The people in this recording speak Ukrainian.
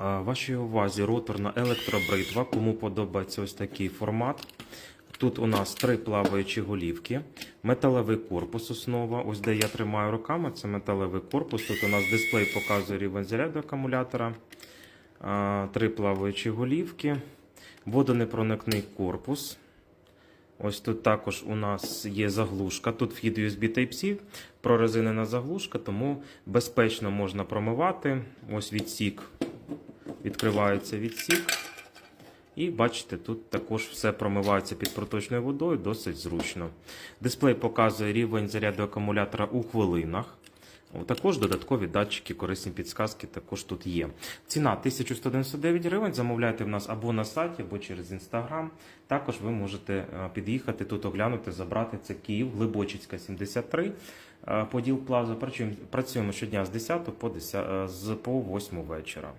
Вашій увазі роторна електробритва. Кому подобається ось такий формат. Тут у нас три плаваючі голівки, металевий корпус основа. Ось де я тримаю руками, це металевий корпус. Тут у нас дисплей показує рівень заряду акумулятора. Три плаваючі голівки, водонепроникний корпус. Ось тут також у нас є заглушка. Тут вхід USB Type-C, прорезинена заглушка, тому безпечно можна промивати. Ось відсік. Відкривається відсік. І бачите, тут також все промивається під проточною водою, досить зручно. Дисплей показує рівень заряду акумулятора у хвилинах. Також додаткові датчики, корисні підсказки також тут є. Ціна 1199 гривень. Замовляйте в нас або на сайті, або через інстаграм. Також ви можете е, під'їхати тут, оглянути, забрати це Київ, Глибочицька, 73. е, Поділ Плаза. Працюємо, щодня з 10 по 10, е, по 8 вечора.